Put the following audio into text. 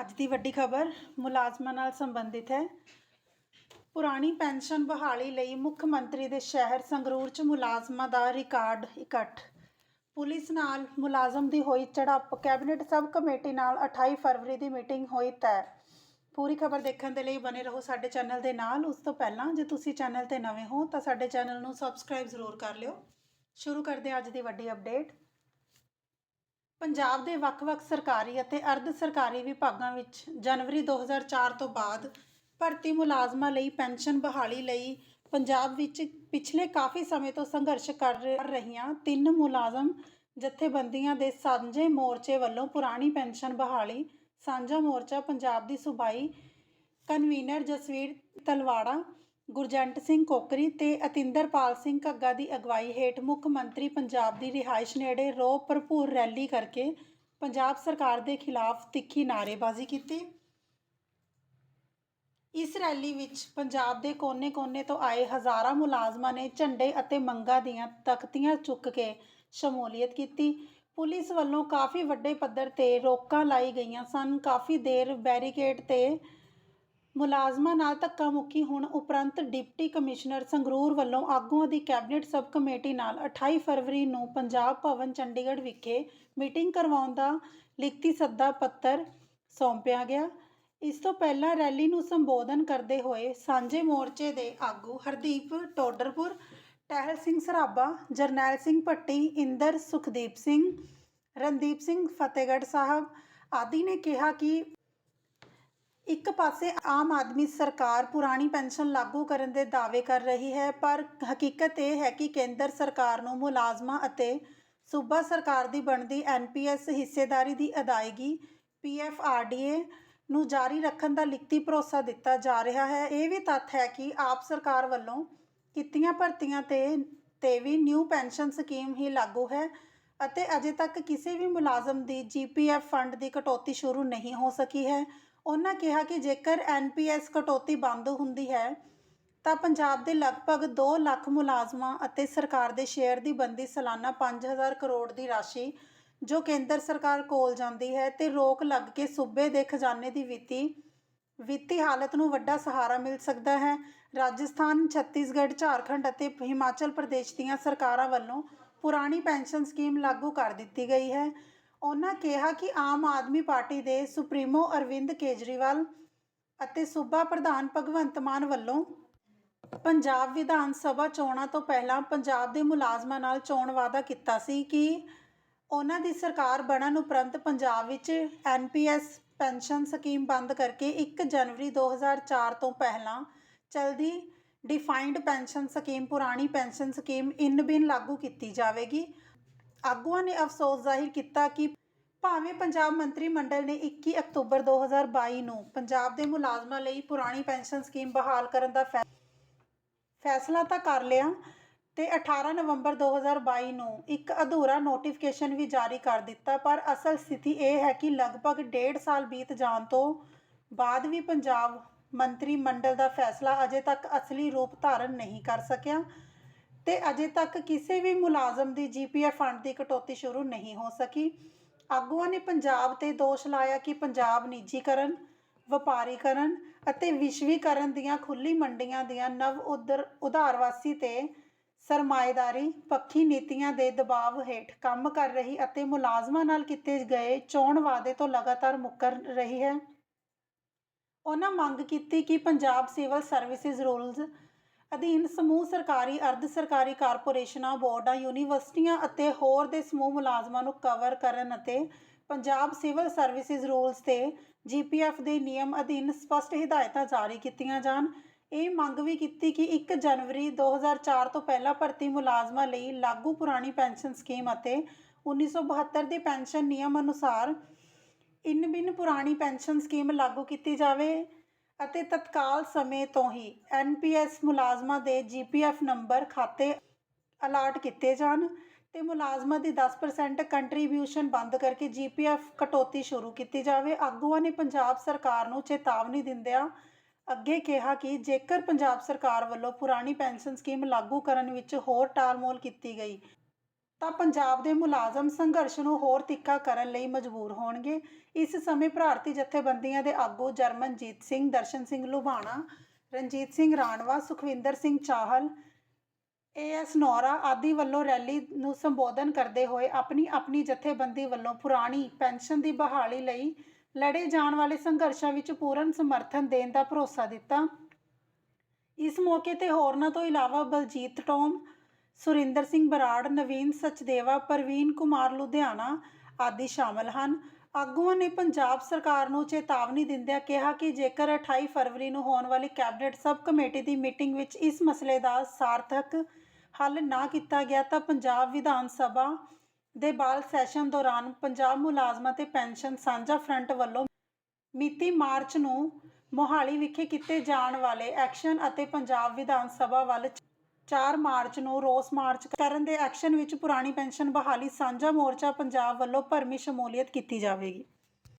ਅੱਜ ਦੀ ਵੱਡੀ ਖਬਰ ਮੁਲਾਜ਼ਮਾਂ ਨਾਲ ਸੰਬੰਧਿਤ ਹੈ। ਪੁਰਾਣੀ ਪੈਨਸ਼ਨ ਬਹਾਲੀ ਲਈ ਮੁੱਖ ਮੰਤਰੀ ਦੇ ਸ਼ਹਿਰ ਸੰਗਰੂਰ 'ਚ ਮੁਲਾਜ਼ਮਾਂ ਦਾ ਰਿਕਾਰਡ ਇਕੱਠ। ਪੁਲਿਸ ਨਾਲ ਮੁਲਾਜ਼ਮ ਦੀ ਹੋਈ ਝੜਪ ਕੈਬਨਿਟ ਸਬ ਕਮੇਟੀ ਨਾਲ 28 ਫਰਵਰੀ ਦੀ ਮੀਟਿੰਗ ਹੋਈ ਤੈਅ। ਪੂਰੀ ਖਬਰ ਦੇਖਣ ਦੇ ਲਈ ਬਨੇ ਰਹੋ ਸਾਡੇ ਚੈਨਲ ਦੇ ਨਾਲ। ਉਸ ਤੋਂ ਪਹਿਲਾਂ ਜੇ ਤੁਸੀਂ ਚੈਨਲ ਤੇ ਨਵੇਂ ਹੋ ਤਾਂ ਸਾਡੇ ਚੈਨਲ ਨੂੰ ਸਬਸਕ੍ਰਾਈਬ ਜ਼ਰੂਰ ਕਰ ਲਿਓ। ਸ਼ੁਰੂ ਕਰਦੇ ਹਾਂ ਅੱਜ ਦੀ ਵੱਡੀ ਅਪਡੇਟ। ਪੰਜਾਬ ਦੇ ਵੱਖ-ਵੱਖ ਸਰਕਾਰੀ ਅਤੇ ਅਰਧ ਸਰਕਾਰੀ ਵਿਭਾਗਾਂ ਵਿੱਚ ਜਨਵਰੀ 2004 ਤੋਂ ਬਾਅਦ ਭਰਤੀ ਮੁਲਾਜ਼ਮਾਂ ਲਈ ਪੈਨਸ਼ਨ ਬਹਾਲੀ ਲਈ ਪੰਜਾਬ ਵਿੱਚ ਪਿਛਲੇ ਕਾਫੀ ਸਮੇਂ ਤੋਂ ਸੰਘਰਸ਼ ਕਰ ਰਹੀਆਂ ਤਿੰਨ ਮੁਲਾਜ਼ਮ ਜਥੇਬੰਦੀਆਂ ਦੇ ਸਾਂਝੇ ਮੋਰਚੇ ਵੱਲੋਂ ਪੁਰਾਣੀ ਪੈਨਸ਼ਨ ਬਹਾਲੀ, ਸਾਂਝਾ ਮੋਰਚਾ ਪੰਜਾਬ ਦੀ ਸੂਬਾਈ ਕਨਵੀਨਰ ਜਸਵੀਰ ਤਲਵਾੜਾ ਗੁਰਜੰਟ ਸਿੰਘ ਕੋਕਰੀ ਤੇ ਅਤਿੰਦਰਪਾਲ ਸਿੰਘ ਘੱਗਾ ਦੀ ਅਗਵਾਈ ਹੇਠ ਮੁੱਖ ਮੰਤਰੀ ਪੰਜਾਬ ਦੀ ਰਿਹਾਇਸ਼ ਨੇੜੇ ਰੋਹ ਭਰਪੂਰ ਰੈਲੀ ਕਰਕੇ ਪੰਜਾਬ ਸਰਕਾਰ ਦੇ ਖਿਲਾਫ ਤਿੱਖੀ ਨਾਅਰੇਬਾਜ਼ੀ ਕੀਤੀ। ਇਸ ਰੈਲੀ ਵਿੱਚ ਪੰਜਾਬ ਦੇ ਕੋਨੇ-ਕੋਨੇ ਤੋਂ ਆਏ ਹਜ਼ਾਰਾਂ ਮੁਲਾਜ਼ਮਾਂ ਨੇ ਝੰਡੇ ਅਤੇ ਮੰਗਾਂ ਦੀਆਂ ਤਖਤੀਆਂ ਚੁੱਕ ਕੇ ਸ਼ਮੂਲੀਅਤ ਕੀਤੀ। ਪੁਲਿਸ ਵੱਲੋਂ ਕਾਫੀ ਵੱਡੇ ਪੱਧਰ ਤੇ ਰੋਕਾਂ ਲਾਈ ਗਈਆਂ ਸਨ। ਕਾਫੀ ਦੇਰ ਬੈਰੀਕੇਡ ਤੇ ਮੁਲਾਜ਼ਮਾਂ ਨਾਲ ਧੱਕਾ ਮੁੱਕੀ ਹੁਣ ਉਪਰੰਤ ਡਿਪਟੀ ਕਮਿਸ਼ਨਰ ਸੰਗਰੂਰ ਵੱਲੋਂ ਆਗੂਆਂ ਦੀ ਕੈਬਨਿਟ ਸਬ ਕਮੇਟੀ ਨਾਲ 28 ਫਰਵਰੀ ਨੂੰ ਪੰਜਾਬ ਭਵਨ ਚੰਡੀਗੜ੍ਹ ਵਿਖੇ ਮੀਟਿੰਗ ਕਰਵਾਉਣ ਦਾ ਲਿਖਤੀ ਸੱਦਾ ਪੱਤਰ ਸੌਂਪਿਆ ਗਿਆ। ਇਸ ਤੋਂ ਪਹਿਲਾਂ ਰੈਲੀ ਨੂੰ ਸੰਬੋਧਨ ਕਰਦੇ ਹੋਏ ਸਾਂਝੇ ਮੋਰਚੇ ਦੇ ਆਗੂ ਹਰਦੀਪ ਟੋਡਰਪੁਰ, ਟਹਿਲ ਸਿੰਘ ਸਰਾਭਾ, ਜਰਨੈਲ ਸਿੰਘ ਭੱਟੀ, ਇੰਦਰ ਸੁਖਦੀਪ ਸਿੰਘ, ਰਣਦੀਪ ਸਿੰਘ ਫਤਿਹਗੜ੍ਹ ਸਾਹਿਬ ਆਦਿ ਨੇ ਕਿਹਾ ਕਿ ਇੱਕ ਪਾਸੇ ਆਮ ਆਦਮੀ ਸਰਕਾਰ ਪੁਰਾਣੀ ਪੈਨਸ਼ਨ ਲਾਗੂ ਕਰਨ ਦੇ ਦਾਅਵੇ ਕਰ ਰਹੀ ਹੈ, ਪਰ ਹਕੀਕਤ ਇਹ ਹੈ ਕਿ ਕੇਂਦਰ ਸਰਕਾਰ ਨੂੰ ਮੁਲਾਜ਼ਮਾਂ ਅਤੇ ਸੂਬਾ ਸਰਕਾਰ ਦੀ ਬਣਦੀ ਐਨਪੀਐਸ ਹਿੱਸੇਦਾਰੀ ਦੀ ਅਦਾਇਗੀ ਪੀਐਫਆਰਡੀਏ ਨੂੰ ਜਾਰੀ ਰੱਖਣ ਦਾ ਲਿਖਤੀ ਭਰੋਸਾ ਦਿੱਤਾ ਜਾ ਰਿਹਾ ਹੈ। ਇਹ ਵੀ ਤੱਥ ਹੈ ਕਿ ਆਪ ਸਰਕਾਰ ਵੱਲੋਂ ਕੀਤੀਆਂ ਭਰਤੀਆਂ ਤੇ ਤੇ ਵੀ ਨਿਊ ਪੈਨਸ਼ਨ ਸਕੀਮ ਹੀ ਲਾਗੂ ਹੈ। ਅਤੇ ਅਜੇ ਤੱਕ ਕਿਸੇ ਵੀ ਮੁਲਾਜ਼ਮ ਦੀ ਜੀਪੀਐਫ ਫੰਡ ਦੀ ਕਟੌਤੀ ਸ਼ੁਰੂ ਨਹੀਂ ਹੋ ਸਕੀ ਹੈ। ਉਹਨਾਂ ਕਿਹਾ ਕਿ ਜੇਕਰ ਐਨਪੀਐਸ ਕਟੌਤੀ ਬੰਦ ਹੁੰਦੀ ਹੈ, ਤਾਂ ਪੰਜਾਬ ਦੇ ਲਗਭਗ 2 ਲੱਖ ਮੁਲਾਜ਼ਮਾਂ ਅਤੇ ਸਰਕਾਰ ਦੇ ਸ਼ੇਅਰ ਦੀ ਬੰਦੀ ਸਾਲਾਨਾ 5000 ਕਰੋੜ ਦੀ ਰਾਸ਼ੀ, ਜੋ ਕੇਂਦਰ ਸਰਕਾਰ ਕੋਲ ਜਾਂਦੀ ਹੈ ਤੇ ਰੋਕ ਲੱਗ ਕੇ ਸੂਬੇ ਦੇ ਖਜ਼ਾਨੇ ਦੀ ਵਿੱਤੀ ਵਿੱਤੀ ਹਾਲਤ ਨੂੰ ਵੱਡਾ ਸਹਾਰਾ ਮਿਲ ਸਕਦਾ ਹੈ। ਰਾਜਸਥਾਨ, ਛੱਤੀਸਗੜ੍ਹ, ਝਾਰਖੰਡ ਅਤੇ ਹਿਮਾਚਲ ਪ੍ਰਦੇਸ਼ ਦੀਆਂ ਸਰਕਾਰਾਂ ਵੱਲੋਂ ਪੁਰਾਣੀ ਪੈਨਸ਼ਨ ਸਕੀਮ ਲਾਗੂ ਕਰ ਦਿੱਤੀ ਗਈ ਹੈ। ਉਹਨਾਂ ਕਿਹਾ ਕਿ ਆਮ ਆਦਮੀ ਪਾਰਟੀ ਦੇ ਸੁਪਰੀਮੋ ਅਰਵਿੰਦ ਕੇਜਰੀਵਾਲ ਅਤੇ ਸੂਬਾ ਪ੍ਰਧਾਨ ਭਗਵੰਤ ਮਾਨ ਵੱਲੋਂ ਪੰਜਾਬ ਵਿਧਾਨ ਸਭਾ ਚੋਣਾਂ ਤੋਂ ਪਹਿਲਾਂ ਪੰਜਾਬ ਦੇ ਮੁਲਾਜ਼ਮਾਂ ਨਾਲ ਚੋਣ ਵਾਅਦਾ ਕੀਤਾ ਸੀ ਕਿ ਉਹਨਾਂ ਦੀ ਸਰਕਾਰ ਬਣਨ ਉਪਰੰਤ ਪੰਜਾਬ ਵਿੱਚ ਐਨਪੀਐਸ ਪੈਨਸ਼ਨ ਸਕੀਮ ਬੰਦ ਕਰਕੇ 1 ਜਨਵਰੀ 2004 ਤੋਂ ਪਹਿਲਾਂ ਚਲਦੀ ਡਿਫਾਈਨਡ ਪੈਨਸ਼ਨ ਸਕੀਮ ਪੁਰਾਣੀ ਪੈਨਸ਼ਨ ਸਕੀਮ ਇਨ ਬਿਨ ਲਾਗੂ ਕੀਤੀ ਜਾਵੇਗੀ। ਆਗੂਆਂ ਨੇ ਅਫਸੋਸ ਜ਼ਾਹਿਰ ਕੀਤਾ ਕਿ ਭਾਵੇਂ ਪੰਜਾਬ ਮੰਤਰੀ ਮੰਡਲ ਨੇ 21 ਅਕਤੂਬਰ 2022 ਨੂੰ ਪੰਜਾਬ ਦੇ ਮੁਲਾਜ਼ਮਾਂ ਲਈ ਪੁਰਾਣੀ ਪੈਨਸ਼ਨ ਸਕੀਮ ਬਹਾਲ ਕਰਨ ਦਾ ਫੈ- ਫੈਸਲਾ ਤਾਂ ਕਰ ਲਿਆ ਤੇ 18 ਨਵੰਬਰ 2022 ਨੂੰ ਇੱਕ ਅਧੂਰਾ ਨੋਟੀਫਿਕੇਸ਼ਨ ਵੀ ਜਾਰੀ ਕਰ ਦਿੱਤਾ, ਪਰ ਅਸਲ ਸਥਿਤੀ ਇਹ ਹੈ ਕਿ ਲਗਭਗ ਡੇਢ ਸਾਲ ਬੀਤ ਜਾਣ ਤੋਂ ਬਾਅਦ ਵੀ ਪੰਜਾਬ ਮੰਤਰੀ ਮੰਡਲ ਦਾ ਫੈਸਲਾ ਅਜੇ ਤੱਕ ਅਸਲੀ ਰੂਪ ਧਾਰਨ ਨਹੀਂ ਕਰ ਸਕਿਆ ਤੇ ਅਜੇ ਤੱਕ ਕਿਸੇ ਵੀ ਮੁਲਾਜ਼ਮ ਦੀ ਜੀਪੀਐਫ ਫੰਡ ਦੀ ਕਟੌਤੀ ਸ਼ੁਰੂ ਨਹੀਂ ਹੋ ਸਕੀ। ਆਗੂਆਂ ਨੇ ਪੰਜਾਬ ਤੇ ਦੋਸ਼ ਲਾਇਆ ਕਿ ਪੰਜਾਬ ਨਿੱਜੀਕਰਨ, ਵਪਾਰੀਕਰਨ ਅਤੇ ਵਿਸ਼ਵੀਕਰਨ ਦੀਆਂ ਖੁੱਲੀ ਮੰਡੀਆਂ ਦੀਆਂ ਨਵ ਉਦਰ ਉਧਾਰਵਾਸੀ ਤੇ ਸਰਮਾਏਦਾਰੀ, ਪੱਖੀ ਨੀਤੀਆਂ ਦੇ ਦਬਾਅ ਹੇਠ ਕੰਮ ਕਰ ਰਹੀ ਅਤੇ ਮੁਲਾਜ਼ਮਾਂ ਨਾਲ ਕੀਤੇ ਗਏ ਚੋਣ ਵਾਅਦੇ ਤੋਂ ਲਗਾਤਾਰ ਮੁੱਕਰ ਰਹੀ ਹੈ। ਉਹਨਾਂ ਮੰਗ ਕੀਤੀ ਕਿ ਪੰਜਾਬ ਸਿਵਲ ਸਰਵਿਸਿਜ਼ ਰੂਲਸ ਅਧੀਨ ਸਮੂਹ ਸਰਕਾਰੀ, ਅਰਧ ਸਰਕਾਰੀ ਕਾਰਪੋਰੇਸ਼ਨਾਂ, ਬੋਰਡਾਂ, ਯੂਨੀਵਰਸਿਟੀਆਂ ਅਤੇ ਹੋਰ ਦੇ ਸਮੂਹ ਮੁਲਾਜ਼ਮਾਂ ਨੂੰ ਕਵਰ ਕਰਨ ਅਤੇ ਪੰਜਾਬ ਸਿਵਲ ਸਰਵਿਸਿਜ਼ ਰੂਲਸ ਤੇ ਜੀਪੀਐਫ ਦੇ ਨਿਯਮ ਅਧੀਨ ਸਪਸ਼ਟ ਹਦਾਇਤਾਂ ਜਾਰੀ ਕੀਤੀਆਂ ਜਾਣ। ਇਹ ਮੰਗ ਵੀ ਕੀਤੀ ਕਿ 1 ਜਨਵਰੀ 2004 ਤੋਂ ਪਹਿਲਾਂ ਭਰਤੀ ਮੁਲਾਜ਼ਮਾਂ ਲਈ ਲਾਗੂ ਪੁਰਾਣੀ ਪੈਨਸ਼ਨ ਸਕੀਮ ਅਤੇ 1972 ਦੇ ਪੈਨਸ਼ਨ ਨਿਯਮ ਅਨੁਸਾਰ ਇਨ ਬਿਨ ਪੁਰਾਣੀ ਪੈਨਸ਼ਨ ਸਕੀਮ ਲਾਗੂ ਕੀਤੀ ਜਾਵੇ ਅਤੇ ਤਤਕਾਲ ਸਮੇਂ ਤੋਂ ਹੀ ਐਨਪੀਐਸ ਮੁਲਾਜ਼ਮਾਂ ਦੇ ਜੀਪੀਐਫ ਨੰਬਰ ਖਾਤੇ ਅਲਾਟ ਕੀਤੇ ਜਾਣ ਤੇ ਮੁਲਾਜ਼ਮਾਂ ਦੀ 10% ਕੰਟਰੀਬਿਊਸ਼ਨ ਬੰਦ ਕਰਕੇ ਜੀਪੀਐਫ ਕਟੌਤੀ ਸ਼ੁਰੂ ਕੀਤੀ ਜਾਵੇ। ਆਗੂਆਂ ਨੇ ਪੰਜਾਬ ਸਰਕਾਰ ਨੂੰ ਚੇਤਾਵਨੀ ਦਿੰਦਿਆਂ ਅੱਗੇ ਕਿਹਾ ਕਿ ਜੇਕਰ ਪੰਜਾਬ ਸਰਕਾਰ ਵੱਲੋਂ ਪੁਰਾਣੀ ਪੈਨਸ਼ਨ ਸਕੀਮ ਲਾਗੂ ਕਰਨ ਵਿੱਚ ਹੋਰ ਟਾਲਮੋਲ ਕੀਤੀ ਗਈ ਤਾਂ ਪੰਜਾਬ ਦੇ ਮੁਲਾਜ਼ਮ ਸੰਘਰਸ਼ ਨੂੰ ਹੋਰ ਤਿੱਖਾ ਕਰਨ ਲਈ ਮਜਬੂਰ ਹੋਣਗੇ। ਇਸ ਸਮੇਂ ਭਾਰਤੀ ਜਥੇਬੰਦੀਆਂ ਦੇ ਆਗੂ ਜਰਮਨਜੀਤ ਸਿੰਘ, ਦਰਸ਼ਨ ਸਿੰਘ ਲੁਬਾਣਾ ਰਣਜੀਤ ਸਿੰਘ ਰਾਣਵਾ, ਸੁਖਵਿੰਦਰ ਸਿੰਘ ਚਾਹਲ ਏਐਸ ਨੌਰਾ ਆਦਿ ਵੱਲੋਂ ਰੈਲੀ ਨੂੰ ਸੰਬੋਧਨ ਕਰਦੇ ਹੋਏ ਆਪਣੀ ਆਪਣੀ ਜਥੇਬੰਦੀ ਵੱਲੋਂ ਪੁਰਾਣੀ ਪੈਨਸ਼ਨ ਦੀ ਬਹਾਲੀ ਲਈ ਲੜੇ ਜਾਣ ਵਾਲੇ ਸੰਘਰਸ਼ਾਂ ਵਿੱਚ ਪੂਰਨ ਸਮਰਥਨ ਦੇਣ ਦਾ ਭਰੋਸਾ ਦਿੱਤਾ। ਇਸ ਮੌਕੇ ਤੇ ਹੋਰਨਾਂ ਤੋਂ ਇਲਾਵਾ ਬਲਜੀਤ ਟੋਮ ਸੁਰਿੰਦਰ ਸਿੰਘ ਬਰਾੜ, ਨਵੀਨ ਸਚਦੇਵਾ, ਪ੍ਰਵੀਨ ਕੁਮਾਰ ਲੁਧਿਆਣਾ ਆਦਿ ਸ਼ਾਮਲ ਹਨ। ਆਗੂਆਂ ਨੇ ਪੰਜਾਬ ਸਰਕਾਰ ਨੂੰ ਚੇਤਾਵਨੀ ਦਿੰਦਿਆਂ ਕਿਹਾ ਕਿ ਜੇਕਰ 28 ਫਰਵਰੀ ਨੂੰ ਹੋਣ ਵਾਲੀ ਕੈਬਨਿਟ ਸਬ ਕਮੇਟੀ ਦੀ ਮੀਟਿੰਗ ਵਿੱਚ ਇਸ ਮਸਲੇ ਦਾ ਸਾਰਥਕ ਹੱਲ ਨਾ ਕੀਤਾ ਗਿਆ ਤਾਂ ਪੰਜਾਬ ਵਿਧਾਨ ਸਭਾ ਦੇ ਬਾਲ ਸੈਸ਼ਨ ਦੌਰਾਨ ਪੰਜਾਬ ਮੁਲਾਜ਼ਮਾਂ ਤੇ ਪੈਨਸ਼ਨ ਸਾਂਝਾ ਫਰੰਟ ਵੱਲੋਂ ਮਿਤੀ ਮਾਰਚ ਨੂੰ ਮੋਹਾਲੀ ਵਿਖੇ ਕੀਤੇ ਜਾਣ ਵਾਲੇ ਐਕਸ਼ਨ ਅਤੇ ਪੰਜਾਬ ਵਿਧਾਨ ਸਭਾ ਵੱਲ 4 ਮਾਰਚ ਨੂੰ ਰੋਸ ਮਾਰਚ ਕਰਨ ਦੇ ਐਕਸ਼ਨ ਵਿੱਚ ਪੁਰਾਣੀ ਪੈਨਸ਼ਨ ਬਹਾਲੀ ਸਾਂਝਾ ਮੋਰਚਾ ਪੰਜਾਬ ਵੱਲੋਂ ਭਰਮੀ ਸ਼ਮੂਲੀਅਤ ਕੀਤੀ ਜਾਵੇਗੀ।